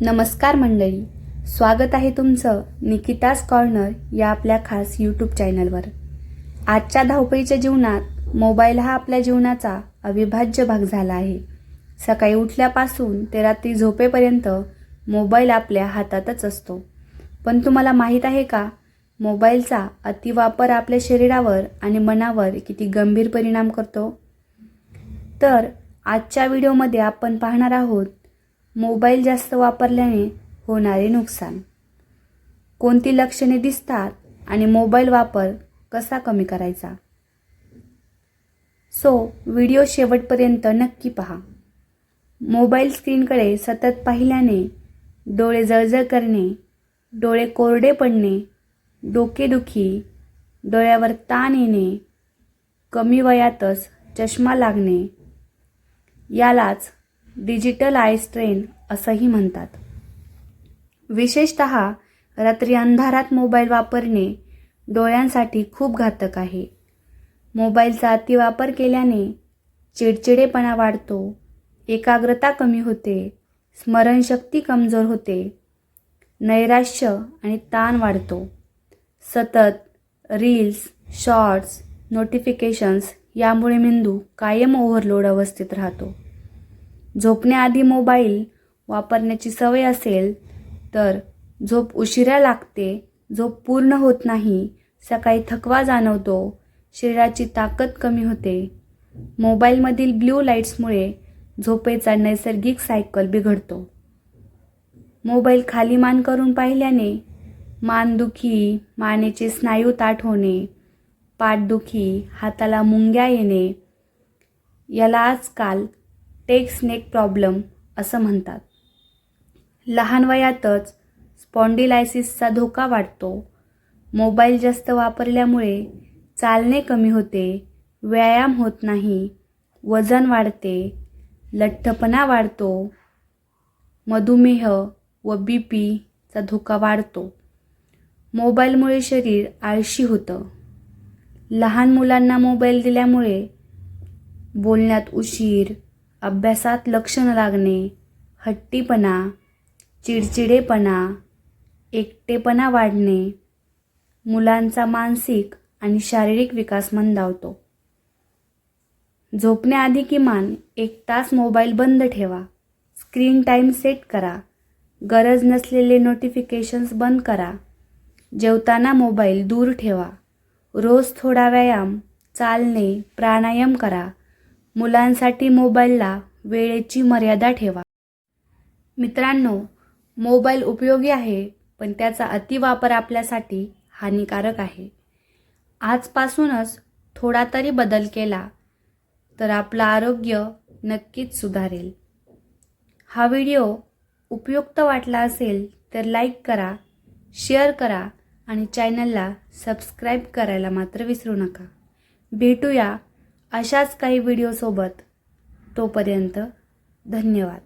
नमस्कार मंडळी. स्वागत आहे तुमचं निकिताज कॉर्नर या आपल्या खास यूट्यूब चॅनलवर. आजच्या धावपळीच्या जीवनात मोबाईल हा आपल्या जीवनाचा अविभाज्य भाग झाला आहे. सकाळी उठल्यापासून ते रात्री झोपेपर्यंत मोबाईल आपल्या हातातच असतो. पण तुम्हाला माहीत आहे का मोबाईलचा अतिवापर आपल्या शरीरावर आणि मनावर किती गंभीर परिणाम करतो? तर आजच्या व्हिडिओमध्ये आपण पाहणार आहोत मोबाईल जास्त वापरल्याने होणारे नुकसान. कोणती लक्षणे दिसतात आणि मोबाईल वापर कसा कमी करायचा? सो व्हिडिओ शेवटपर्यंत नक्की पहा. मोबाईल स्क्रीनकडे सतत पाहिल्याने डोळे जळजळ करणे डोळे कोरडे पडणे डोकेदुखी डोळ्यावर ताण येणे कमी वयातच चष्मा लागणे यालाच डिजिटल आय स्ट्रेन असंही म्हणतात. विशेषत रात्री अंधारात मोबाईल वापरणे डोळ्यांसाठी खूप घातक आहे. मोबाईलचा अतिवापर केल्याने चिडचिडेपणा वाढतो एकाग्रता कमी होते स्मरणशक्ती कमजोर होते नैराश्य आणि ताण वाढतो. सतत रील्स शॉर्ट्स नोटिफिकेशन्स यामुळे मेंदू कायम ओव्हरलोड अवस्थेत राहतो. झोपण्याआधी मोबाईल वापरण्याची सवय असेल तर झोप उशिरा लागते झोप पूर्ण होत नाही सकाळी थकवा जाणवतो शरीराची ताकद कमी होते. मोबाईलमधील ब्ल्यू लाईट्समुळे झोपेचा नैसर्गिक सायकल बिघडतो. मोबाईल खाली मान करून पाहिल्याने मानदुखी मानेचे स्नायू ताठ होणे पाठदुखी हाताला मुंग्या येणे याला आजकाल टेक स्नेक प्रॉब्लेम असं म्हणतात. लहान वयातच स्पॉन्डिलायसिसचा धोका वाढतो. मोबाईल जास्त वापरल्यामुळे चालणे कमी होते व्यायाम होत नाही वजन वाढते लठ्ठपणा वाढतो मधुमेह व बी पीचा धोका वाढतो. मोबाईलमुळे शरीर आळशी होतं. लहान मुलांना मोबाईल दिल्यामुळे बोलण्यात उशीर अभ्यासात लक्ष न लागणे हट्टीपणा चिडचिडेपणा एकटेपणा वाढणे मुलांचा मानसिक आणि शारीरिक विकास मंदावतो. झोपण्याआधी किमान एक तास मोबाईल बंद ठेवा स्क्रीन टाईम सेट करा गरज नसलेले नोटिफिकेशन्स बंद करा जेवताना मोबाईल दूर ठेवा रोज थोडा व्यायाम चालणे प्राणायाम करा मुलांसाठी मोबाईलला वेळेची मर्यादा ठेवा. मित्रांनो मोबाईल उपयोगी आहे पण त्याचा अतिवापर आपल्यासाठी हानिकारक आहे. आजपासूनच थोडा तरी बदल केला तर आपलं आरोग्य नक्कीच सुधारेल. हा व्हिडिओ उपयुक्त वाटला असेल तर लाईक करा शेअर करा आणि चॅनलला सबस्क्राईब करायला मात्र विसरू नका. भेटूया अशाच काही व्हिडिओसोबत तोपर्यंत धन्यवाद.